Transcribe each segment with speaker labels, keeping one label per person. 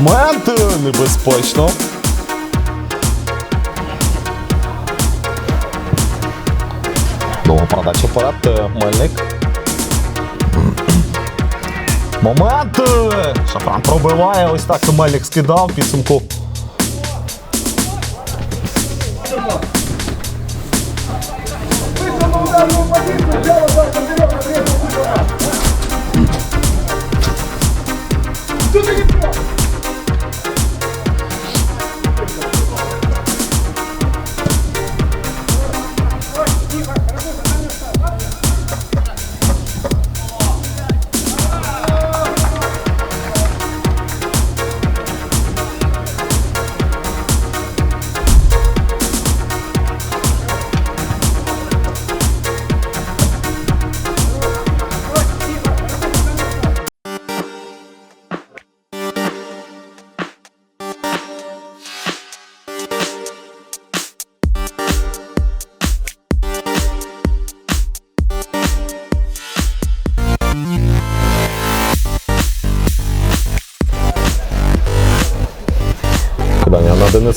Speaker 1: Момент е, небезпечно. Довго передача вперед. е, Мельник. Момент! е, Шафран пробиває. Ось так Мельник скидав підсумку. Кидання на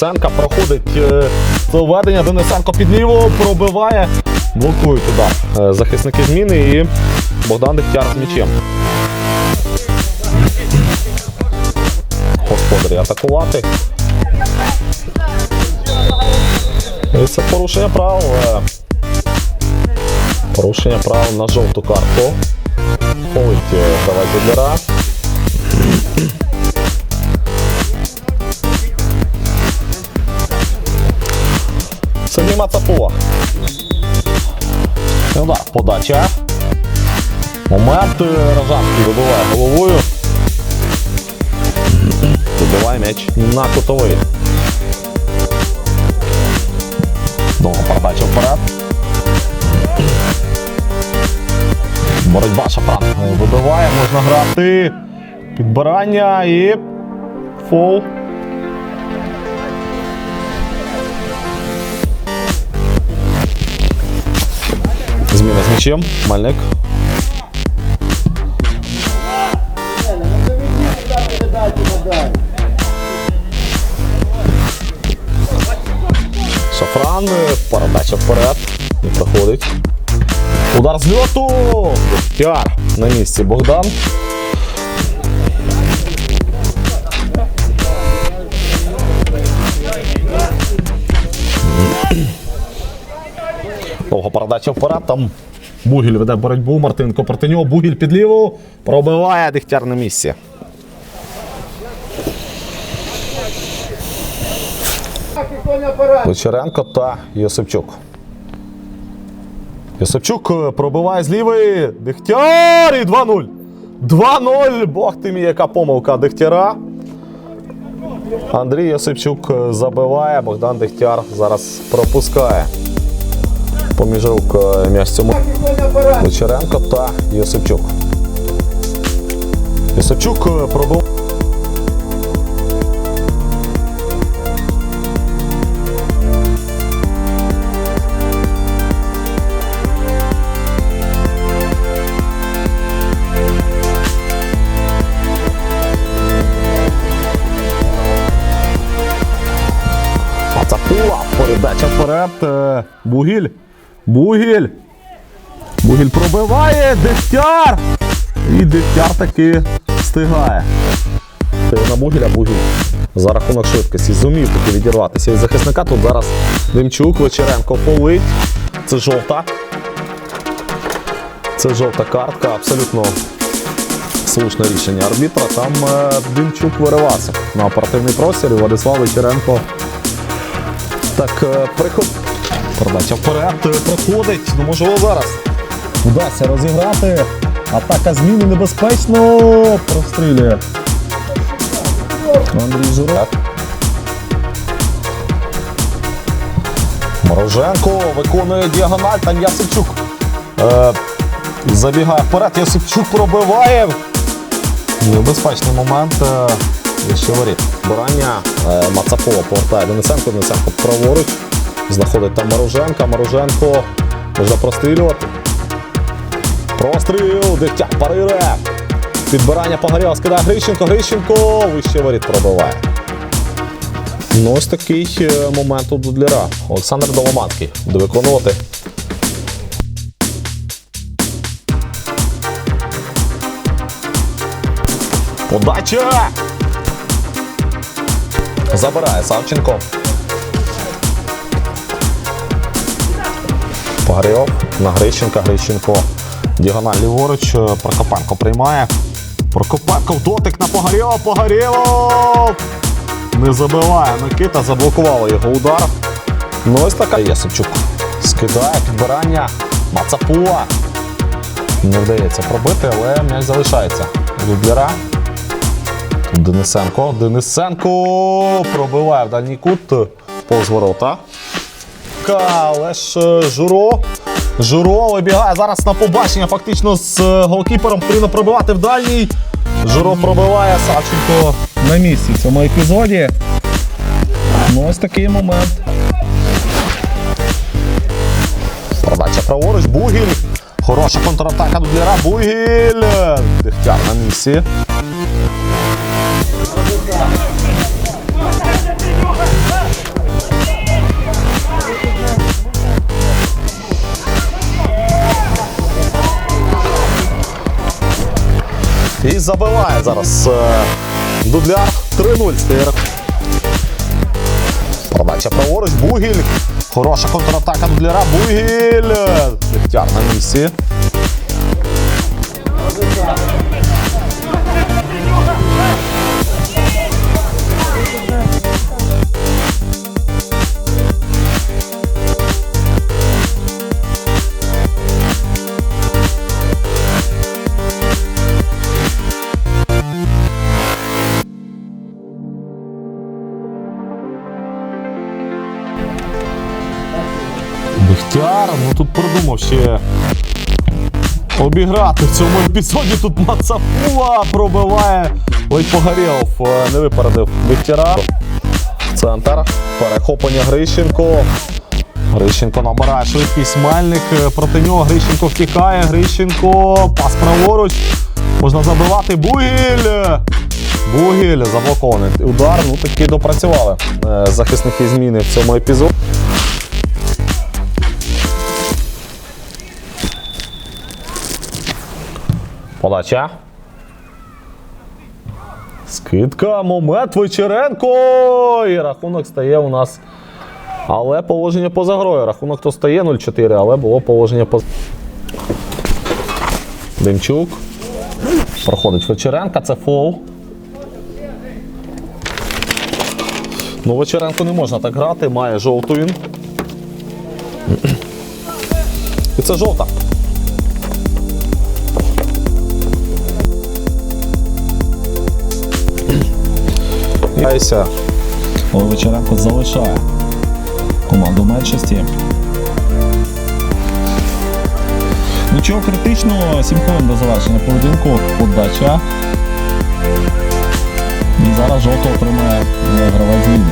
Speaker 1: Денисенка проходить е, введення. Денисенко під ліво пробиває. Блокують удар. Е, Захисники зміни і Богдан Дегтяр з м'ячем. Господарі атакувати. І це порушення правил. е, Порушення правил на жовту картку. Ходить е, давай Зідлера. Сергій Мацапова. Удар, подача. Момент. е, Рожанський вибиває головою. Вибиває м'яч на кутовий. Довга передача вперед. Боротьба Шафран вибиває, можна грати. Підбирання і фол. Зміна з. Мальник. Шафран. Передача вперед. Не проходить. Удар з льоту. Тяр. На місці Богдан. Довга передача вперед. Там Бугіль веде боротьбу. Мартинко проти нього. Бугіль під ліву. Пробиває Дегтяр на місці. Вечеренко та Йосипчук. Йосипчук е, пробиває з лівої. Дегтяр і 2-0. 2-0. Бог ти мій, яка помилка Дегтяра. Андрій Йосипчук е, забиває, Богдан Дегтяр зараз пропускає. Поміж рук е, м'яч. Вечеренко та Йосипчук. Йосипчук е, передача вперед. е, Бугіль. Бугіль. Бугіль пробиває. Дегтяр. І Дегтяр таки встигає. На Бугіля Бугіль. За рахунок швидкості зумів таки відірватися від захисника. Тут зараз Демчук, Вечеренко полить. Це жовта. Це жовта картка. Абсолютно слушне рішення арбітра. Там е, Демчук виривався на оперативний простір. Владислав Вечеренко так, е, приход. Передача вперед е, проходить. Ну, можливо, зараз вдасться розіграти. Атака зміни небезпечно. Прострілює. Андрій Журак. Мороженко виконує діагональ. Там Ясипчук. Е, забігає вперед. Ясипчук пробиває. Небезпечний момент. Ще воріт. Борання е, Мацапова повертає Денисенко. Денисенко праворуч. Знаходить там Маруженка. Маруженко можна прострілювати. Простріл. Дегтяр парире. Підбирання Погорєва скидає Грищенко. Грищенко вище воріт пробиває. Ну, ось такий е, момент у Дудляра. Олександр Доломанський буде виконувати. Подача! Забирає Савченко. Погрєв на Грищенка. Грищенко. Діагональ ліворуч. е, Прокопенко приймає. Прокопенко в дотик на Погорєва. Погорєв! Не забиває Микита, заблокували його удар. Ну ось така Єсипчук. Скидає підбирання. Мацапуа. Не вдається пробити, але м'яч залишається. Тут Денисенко. Денисенко пробиває в дальній кут повз ворота. Ка, Але ж е, Журо. Журо вибігає зараз на побачення. Фактично з е, голкіпером потрібно пробивати в дальній. Журо пробиває Савченко на місці в цьому епізоді. Ну, ось такий момент. Продача праворуч. Бугіль. Хороша контратака Дудляра. Бугіль. Дегтяр на місці. І забиває зараз е, Дудляр 3-0 стає рахунок. Продача праворуч. Бугіль. Хороша контратака Дудляра. Бугіль. Ліхтяр на місці. Дегтяр, ну тут придумав ще обіграти в цьому епізоді. Тут Мацапула пробиває. Ледь Погорєлов е, не випередив Дегтяра. Центр. Перехоплення Грищенко. Грищенко набирає швидкість Мельник. Е, Проти нього Грищенко втікає. Грищенко. Пас праворуч. Можна забивати. Бугіль. Бугіль заблокований удар. Ну таки допрацювали е, захисники зміни в цьому епізоді. Подача. Скидка, момент Вечеренко! І рахунок стає у нас. Але положення поза грою. Рахунок то стає 0-4, але було положення поза. Демчук. Проходить Вечеренка, це фол. Ну, Вечеренко не можна так грати, має жовту він. І це жовта. Яйся.
Speaker 2: Але Вечеренко залишає команду меншості. Нічого критичного, 7 хвилин до завершення поєдинку. Подача. І зараз жовто отримає е, гравець зміни.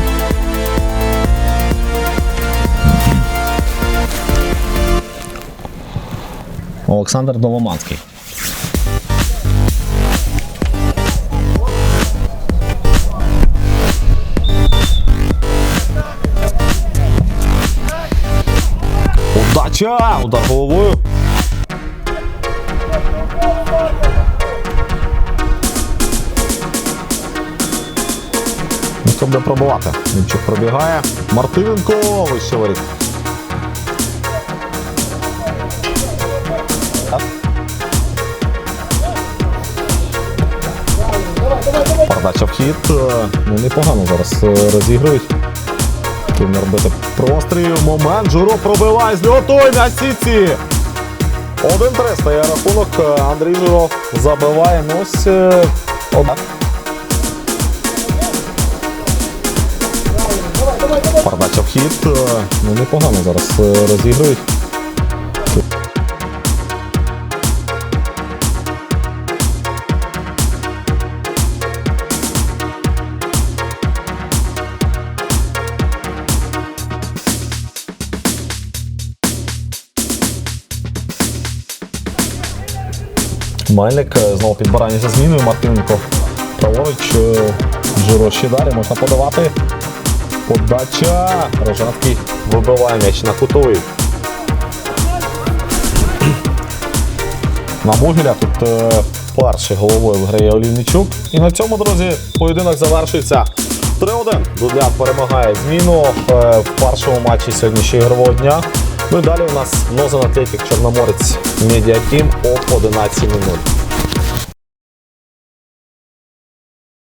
Speaker 1: Олександр Доломанський. Удача! Удар головою. Ніхто буде пробувати. Німчук пробігає. Мартиненко вище воріт. Передача в хід. Е, Ну, непогано зараз е, розігрують. Повинні робити Прострій Момент. Журо пробиває з льоту. На сіці. 1-3 стає рахунок. Андрій Журо забиває. Ну, ось е, одна. Передача вхід. Е, Ну, непогано зараз е, розігрують. Мельник е, знову підбирання за зміною. Мартиненко праворуч. е, Джиро ще далі можна подавати. Подача. Рожанський вибиває м'яч на кутовий. На Могиля тут е, перший головою виграє Олівничук. І на цьому, друзі, поєдинок завершується 3-1. Дудляк перемагає зміну в першому матчі сьогоднішнього ігрового дня. Ну і далі у нас Нозен Атлетик Чорноморець Медіатім об о 11.00.